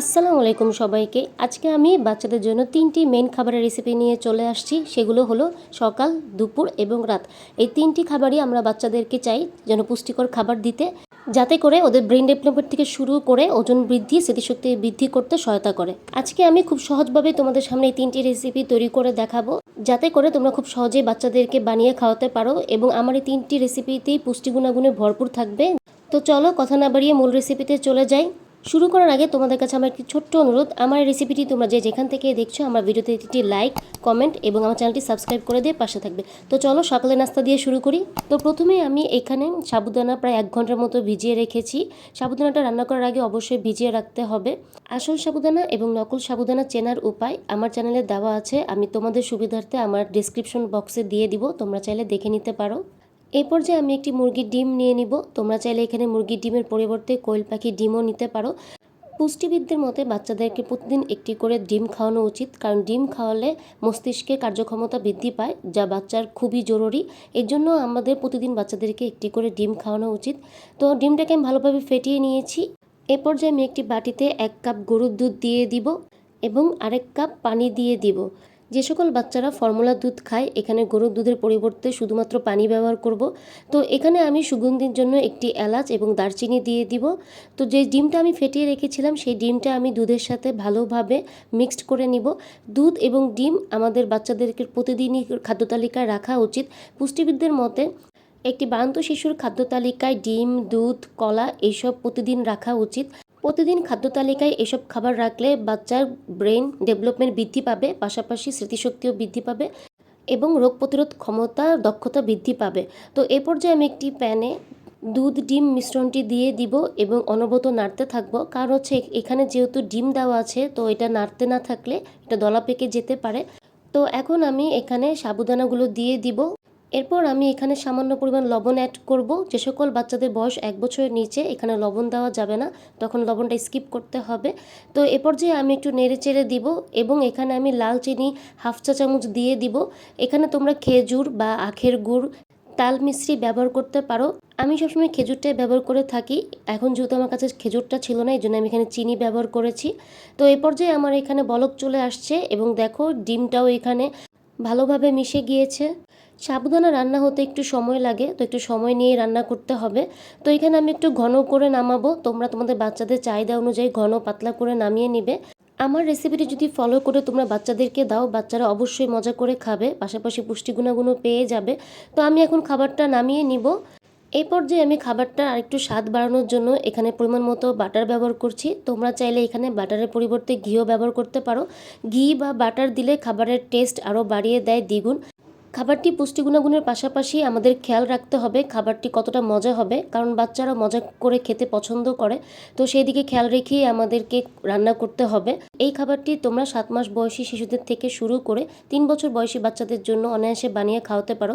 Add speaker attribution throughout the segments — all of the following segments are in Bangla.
Speaker 1: আসসালামু আলাইকুম সবাইকে। আজকে আমি বাচ্চাদের জন্য তিনটি মেন খাবারের রেসিপি নিয়ে চলে আসছি। সেগুলো হলো সকাল, দুপুর এবং রাত। এই তিনটি খাবারই আমরা বাচ্চাদেরকে চাই যেন পুষ্টিকর খাবার দিতে, যাতে করে ওদের ব্রেন ডেভেলপমেন্ট থেকে শুরু করে ওজন বৃদ্ধি, স্মৃতিশক্তি বৃদ্ধি করতে সহায়তা করে। আজকে আমি খুব সহজভাবে তোমাদের সামনে এই তিনটি রেসিপি তৈরি করে দেখাবো, যাতে করে তোমরা খুব সহজেই বাচ্চাদেরকে বানিয়ে খাওয়াতে পারো এবং আমার এই তিনটি রেসিপিতেই পুষ্টি গুণাগুণে ভরপুর থাকবে। তো চলো কথা না বাড়িয়ে মূল রেসিপিতে চলে যাই। শুরু করার আগে তোমাদের কাছে আমার একটি ছোট্ট অনুরোধ। আমার রেসিপিটি তোমরা যে যেখান থেকে দেখছ, আমার ভিডিওতে একটি লাইক কমেন্ট এবং আমার চ্যানেলটি সাবস্ক্রাইব করে দিয়ে পাশে থাকবে। তো চলো সকালে নাস্তা দিয়ে শুরু করি। তো প্রথমে আমি এখানে সাবুদানা প্রায় এক ঘণ্টার মতো ভিজিয়ে রেখেছি। সাবুদানাটা রান্না করার আগে অবশ্যই ভিজিয়ে রাখতে হবে। আসল সাবুদানা এবং নকল সাবুদানা চেনার উপায় আমার চ্যানেলে দেওয়া আছে। আমি তোমাদের সুবিধার্থে আমার ডিসক্রিপশন বক্সে দিয়ে দিব। তোমরা চাইলে দেখে নিতে পারো। এই পর্যায়ে আমি একটি মুরগির ডিম নিয়ে নিব। তোমরা চাইলে এখানে মুরগির ডিমের পরিবর্তে কোয়েল পাখির ডিমও নিতে পারো। পুষ্টিবিদদের মতে বাচ্চাদেরকে প্রতিদিন একটি করে ডিম খাওয়ানো উচিত, কারণ ডিম খাওয়ালে মস্তিষ্কে কার্যক্ষমতা বৃদ্ধি পায়, যা বাচ্চার খুবই জরুরি। এর জন্য আমাদের প্রতিদিন বাচ্চাদেরকে একটি করে ডিম খাওয়ানো উচিত। তো ডিমটাকে আমি ভালোভাবে ফেটিয়ে নিয়েছি। এ পর্যায়ে আমি একটি বাটিতে এক কাপ গরুর দুধ দিয়ে দিব এবং আরেক কাপ পানি দিয়ে দিব। যে সকল বাচ্চারা ফর্মুলা দুধ খায়, এখানে গরুর দুধের পরিবর্তে শুধুমাত্র পানি ব্যবহার করব। তো এখানে আমি সুগন্ধির জন্য একটি এলাচ এবং দারচিনি দিয়ে দিব। তো যে ডিমটা আমি ফেটিয়ে রেখেছিলাম, সেই ডিমটা আমি দুধের সাথে ভালোভাবে মিক্সড করে নিব। দুধ এবং ডিম আমাদের বাচ্চাদেরকে প্রতিদিনই খাদ্য তালিকায় রাখা উচিত। পুষ্টিবিদদের মতে, একটি বারান্ত শিশুর খাদ্য তালিকায় ডিম, দুধ, কলা, এইসব প্রতিদিন রাখা উচিত। প্রতিদিন খাদ্য তালিকায় এসব খাবার রাখলে বাচ্চার ব্রেন ডেভেলপমেন্ট বৃদ্ধি পাবে, পাশাপাশি স্মৃতিশক্তিও বৃদ্ধি পাবে এবং রোগ প্রতিরোধ ক্ষমতা, দক্ষতা বৃদ্ধি পাবে। তো এ পর্যায়ে আমি একটি প্যানে দুধ, ডিম মিশ্রণটি দিয়ে দিব এবং অনবরত নাড়তে থাকব। কারণ হচ্ছে এখানে যেহেতু ডিম দেওয়া আছে, তো এটা নাড়তে না থাকলে এটা দলা পেকে যেতে পারে। তো এখন আমি এখানে সাবুদানাগুলো দিয়ে দিব। এরপর আমি এখানে সামান্য পরিমাণ লবণ অ্যাড করব। যে সকল বাচ্চাদের বয়স এক বছরের নিচে এখানে লবণ দেওয়া যাবে না, তখন লবণটা স্কিপ করতে হবে। তো এ পর্যায়ে আমি একটু নেড়ে চেড়ে দিব এবং এখানে আমি লাল চিনি হাফ চা চামচ দিয়ে দিব। এখানে তোমরা খেজুর বা আখের গুড়, তাল মিশ্রি ব্যবহার করতে পারো। আমি সবসময় খেজুরটাই ব্যবহার করে থাকি। এখন যেহেতু আমার কাছে খেজুরটা ছিল না এই জন্য আমি এখানে চিনি ব্যবহার করেছি। তো এ পর্যায়ে আমার এখানে বলক চলে আসছে এবং দেখো ডিমটাও এখানে ভালোভাবে মিশে গিয়েছে। সাবুদানা রান্না হতে একটু সময় লাগে, তো একটু সময় নিয়ে রান্না করতে হবে। তো এখানে আমি একটু ঘন করে নামাবো। তোমরা তোমাদের বাচ্চাদের চাহিদা অনুযায়ী ঘন পাতলা করে নামিয়ে নিবে। আমার রেসিপিটি যদি ফলো করে তোমরা বাচ্চাদেরকে দাও, বাচ্চারা অবশ্যই মজা করে খাবে, পাশাপাশি পুষ্টি গুণাগুণও পেয়ে যাবে। তো আমি এখন খাবারটা নামিয়ে নিব। এই পর্যায়ে আমি খাবারটা আরেকটু স্বাদ বাড়ানোর জন্য এখানে পরিমাণ মতো বাটার ব্যবহার করছি। তোমরা চাইলে এখানে বাটারের পরিবর্তে ঘিও ব্যবহার করতে পারো। ঘি বা বাটার দিলে খাবারের টেস্ট আরও বাড়িয়ে দেয় দ্বিগুণ। খাবারটি পুষ্টি গুণাগুণের পাশাপাশি আমাদের খেয়াল রাখতে হবে খাবারটি কতটা মজা হবে, কারণ বাচ্চারা মজা করে খেতে পছন্দ করে। তো সেই দিকে খেয়াল রেখেই আমাদেরকে রান্না করতে হবে। এই খাবারটি তোমরা সাত মাস বয়সী শিশুদের থেকে শুরু করে তিন বছর বয়সী বাচ্চাদের জন্য অনায়াসে বানিয়ে খাওয়াতে পারো।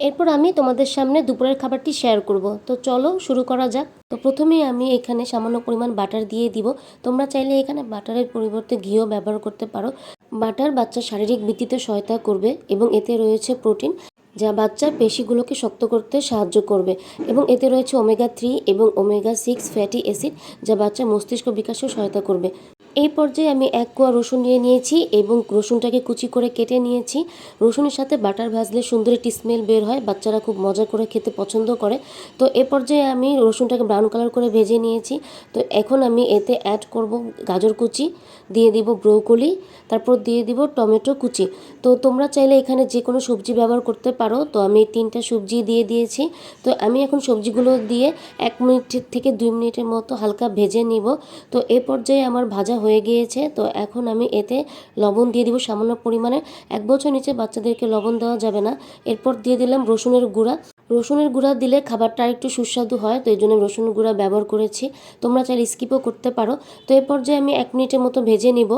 Speaker 1: এরপর আমি তোমাদের সামনে দুপুরের খাবারটি শেয়ার করব। তো চলো শুরু করা যাক। তো প্রথমেই আমি এখানে সামান্য পরিমাণ বাটার দিয়ে দিব। তোমরা চাইলে এখানে বাটারের পরিবর্তে ঘিও ব্যবহার করতে পারো। বাটার বাচ্চা শারীরিক বৃদ্ধিতে সহায়তা করবে এবং এতে রয়েছে প্রোটিন যা বাচ্চার পেশিগুলোকে শক্ত করতে সাহায্য করবে এবং এতে রয়েছে ওমেগা থ্রি এবং ওমেগা সিক্স ফ্যাটি অ্যাসিড যা বাচ্চার মস্তিষ্ক বিকাশেও সহায়তা করবে। এই পর্যায়ে আমি এক কোয়া রসুন নিয়ে নিয়েছি এবং রসুনটাকে কুচি করে কেটে নিয়েছি। রসুনের সাথে বাটার ভাজলে সুন্দর একটি স্মেল বের হয়, বাচ্চারা খুব মজা করে খেতে পছন্দ করে। তো এ পর্যায়ে আমি রসুনটাকে ব্রাউন কালার করে ভেজে নিয়েছি। তো এখন আমি এতে অ্যাড করব গাজর কুচি, দিয়ে দিব ব্রোকলি, তারপর দিয়ে দিব টমেটো কুচি। তো তোমরা চাইলে এখানে যে কোনো সবজি ব্যবহার করতে পারো। তো আমি তিনটা সবজি দিয়ে দিয়েছি। তো আমি এখন সবজিগুলো দিয়ে এক মিনিট থেকে দুই মিনিটের মতো হালকা ভেজে নিব। তো এ পর্যায়ে আমার ভাজা হয়ে গিয়েছে, তো এখন আমি এতে লবণ দিয়ে দিব সামান্য পরিমাণে। এক বছর নিচে বাচ্চাদেরকে লবণ দেওয়া যাবে না। এরপর দিয়ে দিলাম রসুনের গুঁড়া। রসুনের গুঁড়া দিলে খাবারটা আরেকটু সুস্বাদু হয়, তো এই জন্য রসুনের গুঁড়া ব্যবহার করেছি। তোমরা চাইলে স্কিপও করতে পারো। তো এরপর যে আমি এক মিনিটের মতো ভেজে নিব।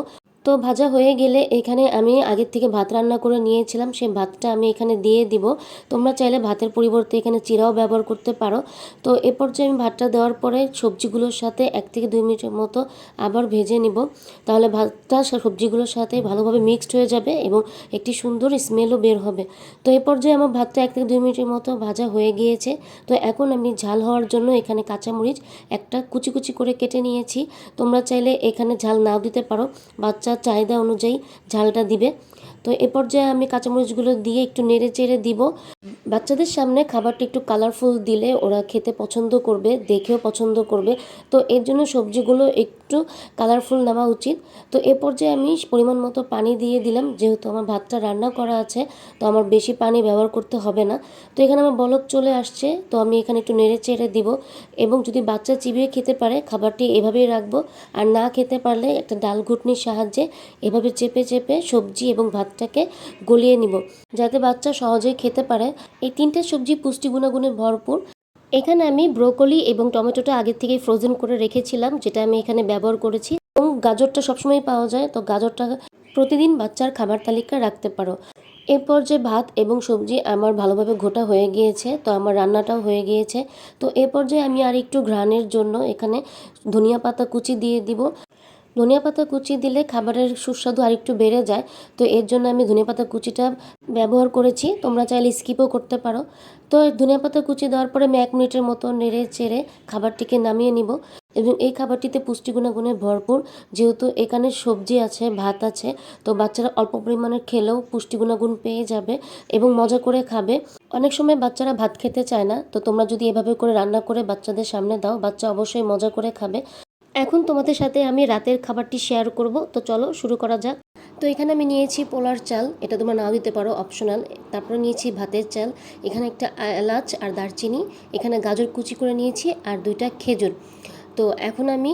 Speaker 1: তো ভাজা হয়ে গেলে এখানে আমি আগের থেকে ভাত রান্না করে নিয়েছিলাম। সেই ভাতটা আমি এখানে দিয়ে দিব। তোমরা চাইলে ভাতের পরিবর্তে এখানে চিরাও ব্যবহার করতে পারো। তো এ পর্যায়ে আমি ভাতটা দেওয়ার পরে সবজিগুলোর সাথে এক থেকে দুই মিনিটের মতো আবার ভেজে নিব। তাহলে ভাতটা সবজিগুলোর সাথে ভালোভাবে মিক্সড হয়ে যাবে এবং একটি সুন্দর স্মেলও বের হবে। তো এ পর্যায়ে আমার ভাতটা এক থেকে দুই মিনিটের মতো ভাজা হয়ে গিয়েছে। তো এখন আমি ঝাল হওয়ার জন্য এখানে কাঁচামরিচ একটা কুচি কুচি করে কেটে নিয়েছি। তোমরা চাইলে এখানে ঝাল নাও দিতে পারো। বাচ্চার চাহিদা অনুযায়ী ঝালটা দিবে। তো এ পর্যায়ে আমি কাঁচামরিচগুলো দিয়ে একটু নেড়ে চেড়ে দিব। বাচ্চাদের সামনে খাবারটা একটু কালারফুল দিলে ওরা খেতে পছন্দ করবে, দেখেও পছন্দ করবে। তো এর জন্য সবজিগুলো একটু কালারফুল নেওয়া উচিত। তো এ পর্যায়ে আমি পরিমাণ মতো পানি দিয়ে দিলাম, যেহেতু আমার ভাতটা রান্না করা আছে, তো আমার বেশি পানি ব্যবহার করতে হবে না। তো এখানে আমার বলক চলে আসছে, তো আমি এখানে একটু নেড়ে চেড়ে দিব। এবং যদি বাচ্চা চিবিয়ে খেতে পারে, খাবারটি এভাবেই রাখব। আর না খেতে পারলে একটা ডাল ঘুটনির সাহায্যে এভাবে চেপে চেপে সবজি এবং ভাতটাকে গলিয়ে নিব, যাতে বাচ্চা সহজেই খেতে পারে। এই তিনটে সবজি পুষ্টি গুণাগুণে ভরপুর। এখানে আমি ব্রোকলি এবং টমেটোটা আগের থেকেই ফ্রোজেন করে রেখেছিলাম, যেটা আমি এখানে ব্যবহার করেছি। এবং গাজরটা সবসময় পাওয়া যায়, তো গাজরটা প্রতিদিন বাচ্চার খাবার তালিকায় রাখতে পারো। এরপর যে ভাত এবং সবজি আমার ভালোভাবে ঘোটা হয়ে গিয়েছে, তো আমার রান্নাটাও হয়ে গিয়েছে। তো এরপর যে আমি আর একটু ঘ্রাণের জন্য এখানে ধনিয়া পাতা কুচি দিয়ে দিব। ধনিয়া পাতা কুচি দিলে খাবারের সুস্বাদু আরেকটু বেড়ে যায়, তো এর জন্য আমি ধনিয়া পাতা কুচিটা ব্যবহার করেছি। তোমরা চাইলে স্কিপও করতে পারো। তো ধনিয়া পাতা কুচি দেওয়ার পরে আমি এক মিনিটের মতো নেড়ে চেড়ে খাবারটিকে নামিয়ে নিব এবং এই খাবারটিতে পুষ্টি গুণাগুণে ভরপুর। যেহেতু এখানে সবজি আছে, ভাত আছে, তো বাচ্চারা অল্প পরিমাণে খেলেও পুষ্টি গুণাগুণ পেয়ে যাবে এবং মজা করে খাবে। অনেক সময় বাচ্চারা ভাত খেতে চায় না, তো তোমরা যদি এভাবে করে রান্না করে বাচ্চাদের সামনে দাও, বাচ্চা অবশ্যই মজা করে খাবে। এখন তোমাদের সাথে আমি রাতের খাবারটি শেয়ার করব। তো চলো শুরু করা যাক। তো এখানে আমি নিয়েছি পোলার চাল। এটা তোমরা নাও দিতে পারো অপশনাল তারপরে নিয়েছি ভাতের চাল। এখানে একটা এলাচ আর দারচিনি। এখানে গাজর কুচি করে নিয়েছি আর দুইটা খেজুর। তো এখন আমি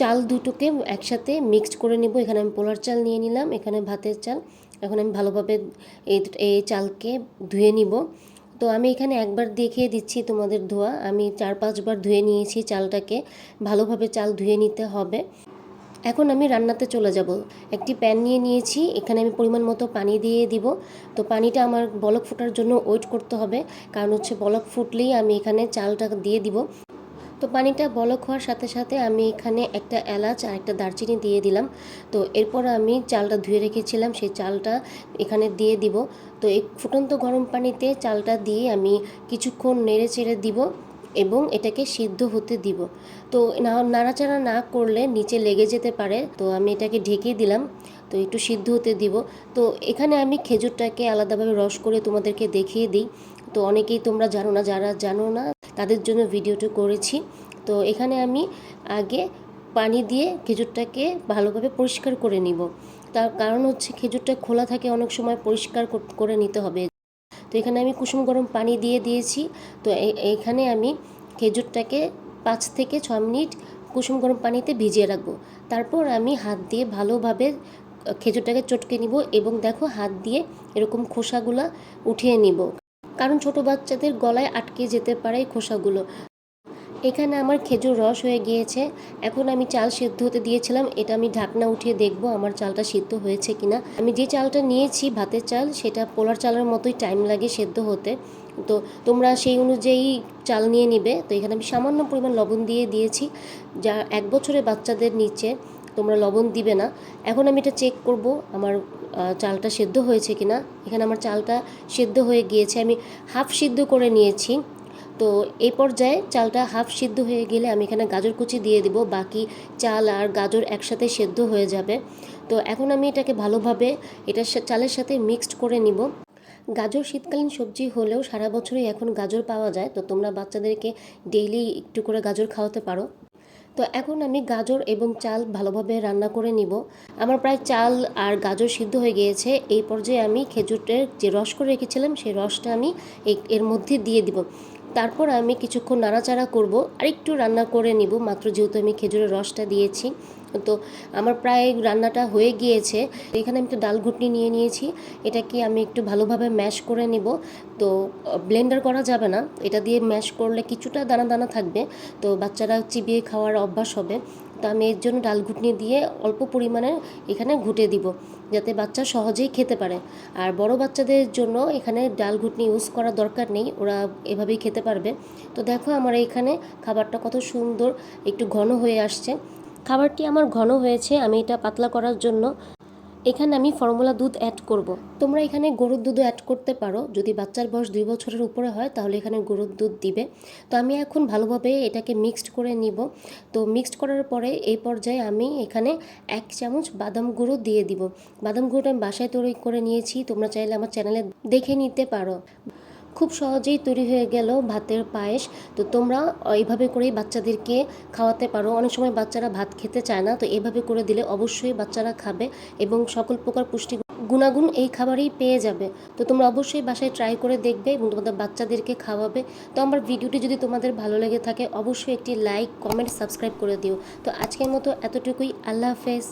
Speaker 1: চাল দুটোকে একসাথে মিক্সড করে নেব। এখানে আমি পোলার চাল নিয়ে নিলাম, এখানে ভাতের চাল। এখন আমি ভালোভাবে এই চালকে ধুয়ে নিব। তো আমি এখানে একবার দেখিয়ে দিচ্ছি তোমাদের ধোয়া। আমি চার পাঁচবার ধুয়ে নিয়েছি চালটাকে। ভালোভাবে চাল ধুয়ে নিতে হবে। এখন আমি রান্নাতে চলে যাব। একটি প্যান নিয়ে নিয়েছি। এখানে আমি পরিমাণ মতো পানি দিয়ে দিব। তো পানিটা আমার বলক ফোটার জন্য ওয়েট করতে হবে। কারণ হচ্ছে বলক ফুটলেই আমি এখানে চালটা দিয়ে দিব। তো পানিটা বলক হওয়ার সাথে সাথে আমি এখানে একটা এলাচ আর একটা দারচিনি দিয়ে দিলাম। তো এরপর আমি চালটা ধুয়ে রেখেছিলাম, সেই চালটা এখানে দিয়ে দিব। তো এই ফুটন্ত গরম পানিতে চালটা দিয়ে আমি কিছুক্ষণ নেড়ে চেড়ে দিব এবং এটাকে সিদ্ধ হতে দিব। তো নাড়াচাড়া না করলে নিচে লেগে যেতে পারে, তো আমি এটাকে ঢেকে দিলাম। তো একটু সিদ্ধ হতে দিব। তো এখানে আমি খেজুরটাকে আলাদাভাবে রস করে তোমাদেরকে দেখিয়ে দিই। তো অনেকেই তোমরা জানো না, যারা জানো না তাদের জন্য ভিডিওটা করেছি। তো এখানে আমি আগে পানি দিয়ে খেজুরটাকে ভালোভাবে পরিষ্কার করে নিব। তার কারণ হচ্ছে খেজুরটা খোলা থাকে অনেক সময় পরিষ্কার করে নিতে হবে। তো এখানে আমি কুসুম গরম পানি দিয়ে দিয়েছি। তো এখানে আমি খেজুরটাকে পাঁচ থেকে ছ মিনিট কুসুম গরম পানিতে ভিজিয়ে রাখব। তারপর আমি হাত দিয়ে ভালোভাবে খেজুরটাকে চটকে নিব এবং দেখো হাত দিয়ে এরকম খোসাগুলা উঠিয়ে নিব। কারণ ছোট বাচ্চাদের গলায় আটকে যেতে পারে খোসাগুলো। এখানে আমার খেজুর রস হয়ে গিয়েছে। এখন আমি চাল সিদ্ধ হতে দিয়েছিলাম। এটা আমি ঢাকনা উঠিয়ে দেখব আমার চালটা সিদ্ধ হয়েছে কিনা। আমি যে চালটা নিয়েছি, ভাতের চাল, সেটা পোলার চালের মতোই টাইম লাগে সেদ্ধ হতে। তো তোমরা সেই অনুযায়ী চাল নিয়ে নিবে। তো এখানে আমি সামান্য পরিমাণ লবণ দিয়ে দিয়েছি। যা এক বছরের বাচ্চাদের নিচে তোমরা লবণ দিবে না। এখন আমি এটা চেক করব। আমার চালটা সেদ্ধ হয়েছে কিনা। এখানে আমার চালটা সেদ্ধ হয়ে গিয়েছে, আমি হাফ সিদ্ধ করে নিয়েছি। তো এই পর্যায়ে চালটা হাফ সিদ্ধ হয়ে গেলে আমি এখানে গাজর কুচি দিয়ে দিব, বাকি চাল আর গাজর একসাথে সেদ্ধ হয়ে যাবে। তো এখন আমি এটাকে ভালোভাবে এটা চালের সাথে মিক্সড করে নিব। গাজর শীতকালীন সবজি হলেও সারা বছরই এখন গাজর পাওয়া যায়, তো তোমরা বাচ্চাদেরকে ডেইলি একটু করে গাজর খাওয়াতে পারো। তো এখন আমি গাজর এবং চাল ভালোভাবে রান্না করে নিব। আমার প্রায় চাল আর গাজর সিদ্ধ হয়ে গিয়েছে। এই পর্যায়ে আমি খেজুরের যে রস করে রেখেছিলাম, সেই রসটা আমি এর মধ্যে দিয়ে দিব। তারপর আমি কিছুক্ষণ নাড়াচাড়া করব আর একটু রান্না করে নিব। মাত্র যেহেতু আমি খেজুরের রসটা দিয়েছি, তো আমার প্রায় রান্নাটা হয়ে গিয়েছে। এখানে আমি তো ডাল ঘুটনি নিয়ে নিয়েছি, এটাকে আমি একটু ভালোভাবে ম্যাশ করে নিব। তো ব্লেন্ডার করা যাবে না, এটা দিয়ে ম্যাশ করলে কিছুটা দানা দানা থাকবে, তো বাচ্চারা চিবিয়ে খাওয়ার অভ্যাস হবে। তো আমি এর জন্য ডাল ঘুটনি দিয়ে অল্প পরিমাণে এখানে ঘুটে দিব, যাতে বাচ্চা সহজেই খেতে পারে। আর বড় বাচ্চাদের জন্য এখানে ডাল ঘুটনি ইউজ করার দরকার নেই, ওরা এভাবেই খেতে পারবে। তো দেখো আমার এখানে খাবারটা কত সুন্দর, একটু ঘন হয়ে আসছে। খাবারটি আমার ঘন হয়েছে, আমি এটা পাতলা করার জন্য এখানে আমি ফর্মুলা দুধ অ্যাড করব। তোমরা এখানে গরুর দুধও অ্যাড করতে পারো। যদি বাচ্চার বয়স দুই বছরের উপরে হয়, তাহলে এখানে গরুর দুধ দিবে। তো আমি এখন ভালোভাবে এটাকে মিক্সড করে নিব। তো মিক্সড করার পরে এই পর্যায়ে আমি এখানে এক চামচ বাদাম গুঁড়ো দিয়ে দিব। বাদাম গুঁড়োটা আমি বাসায় তৈরি করে নিয়েছি। তোমরা চাইলে আমার চ্যানেলে দেখে নিতে পারো। খুব সহজেই তৈরি হয়ে গেল ভাতের পায়েস। তো তোমরা এইভাবে করেই বাচ্চাদেরকে খাওয়াতে পারো। অনেক সময় বাচ্চারা ভাত খেতে চায় না, তো এভাবে করে দিলে অবশ্যই বাচ্চারা খাবে এবং সকল প্রকার পুষ্টি গুণাগুণ এই খাবারেই পেয়ে যাবে। তো তোমরা অবশ্যই বাসায় ট্রাই করে দেখবে এবং তোমাদের বাচ্চাদেরকে খাওয়াবে। তো আমার ভিডিওটি যদি তোমাদের ভালো লেগে থাকে, অবশ্যই একটি লাইক কমেন্ট সাবস্ক্রাইব করে দিও। তো আজকের মতো এতটুকুই। আল্লাহ হাফেজ।